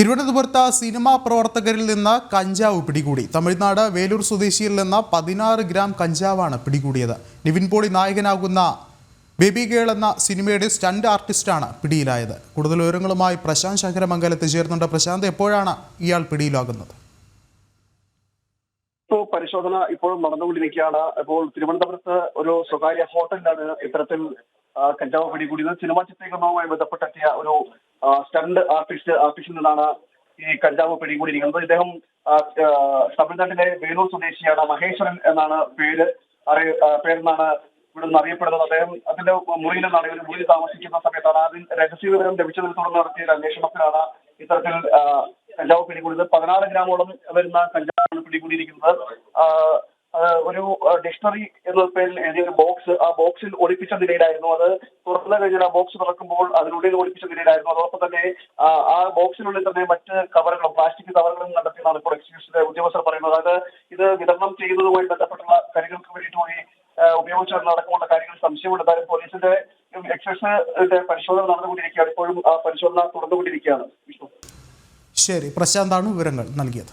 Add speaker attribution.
Speaker 1: തിരുവനന്തപുരത്ത് സിനിമാ പ്രവർത്തകരിൽ നിന്ന് കഞ്ചാവ് പിടികൂടി. തമിഴ്നാട് വേലൂർ സ്വദേശിയിൽ നിന്ന് പതിനാറ് ഗ്രാം കഞ്ചാവാണ് പിടികൂടിയത്. നിവിൻ പോളി നായകനാകുന്ന ബേബി ഗേൾ എന്ന സിനിമയുടെ സ്റ്റണ്ട് ആർട്ടിസ്റ്റാണ് പിടിയിലായത്. കൂടുതൽ വിവരങ്ങളുമായി പ്രശാന്ത് ശങ്കരമംഗലത്ത് ചേർന്നുണ്ട് പ്രശാന്ത് എപ്പോഴാണ് ഇയാൾ പിടിയിലാകുന്നത്?
Speaker 2: ഇപ്പോൾ പരിശോധന ഇപ്പോഴും നടന്നുകൊണ്ടിരിക്കുകയാണ്. ഇപ്പോൾ തിരുവനന്തപുരത്ത് ഒരു സ്വകാര്യ ഹോട്ടലിലാണ് ഇത്തരത്തിൽ കഞ്ചാവ് പിടികൂടിയത് സിനിമാ ചിത്രീകരണവുമായി ബന്ധപ്പെട്ടെത്തിയ ഒരു സ്റ്റണ്ട് ആർട്ടിസ്റ്റ് ആർട്ടിസ്റ്റിൽ നിന്നാണ് ഈ കഞ്ചാവ് പിടികൂടിയിരിക്കുന്നത് ഇദ്ദേഹം തമിഴ്നാട്ടിലെ വേലൂർ സ്വദേശിയാണ് മഹേശ്വരൻ എന്നാണ് പേര് അറിയ പേരെന്നാണ് ഇവിടെ നിന്ന് അറിയപ്പെടുന്നത്. അദ്ദേഹം അതിന്റെ മുറിയിൽ നിന്നാണ് ഇവർ മുറിയിൽ താമസിക്കുന്ന സമയത്താണ് ആദ്യം രഹസ്യ വിവരം ലഭിച്ചതിനെ തുടർന്ന് നടത്തിയ ഒരു അന്വേഷണത്തിലാണ് ഇത്തരത്തിൽ കഞ്ചാവ് പിടികൂടിയത് പതിനാറ് ഗ്രാമോളം വരുന്ന കഞ്ചാവാണ് പിടികൂടിയിരിക്കുന്നത് ഒരു ഡിക്ഷണറി എന്ന പേരിൽ എഴുതിയ ഒരു ബോക്സ് ആ ബോക്സിൽ ഒളിപ്പിച്ച നിലയിലായിരുന്നു അത്. തുറന്നു കഴിഞ്ഞാൽ ആ ബോക്സ് തുറക്കുമ്പോൾ അതിനുള്ളിൽ ഒളിപ്പിച്ച നിലയിലായിരുന്നു അതോടൊപ്പം തന്നെ ആ, ബോക്സിനുള്ളിൽ തന്നെ മറ്റ് കവറുകളും പ്ലാസ്റ്റിക് കവറുകളും കണ്ടെത്തിയെന്നാണ് ഇപ്പോൾ എക്സ്ക്യൂസിലെ ഉദ്യോഗസ്ഥർ പറയുന്നത്. അതായത് ഇത് വിതരണം ചെയ്യുന്നതുമായി ബന്ധപ്പെട്ടുള്ള കാര്യങ്ങൾക്ക് വേണ്ടിയിട്ട് കൂടി ആ, ഉപയോഗിച്ചതടക്കമുള്ള കാര്യങ്ങൾ സംശയമുണ്ട് എന്തായാലും പോലീസിന്റെ എക്സൈസിന്റെ പരിശോധന നടന്നുകൊണ്ടിരിക്കുകയാണ്. ഇപ്പോഴും ആ പരിശോധന തുടർന്നുകൊണ്ടിരിക്കുകയാണ്.
Speaker 1: ശരി പ്രശാന്താണ് വിവരങ്ങൾ നൽകിയത്.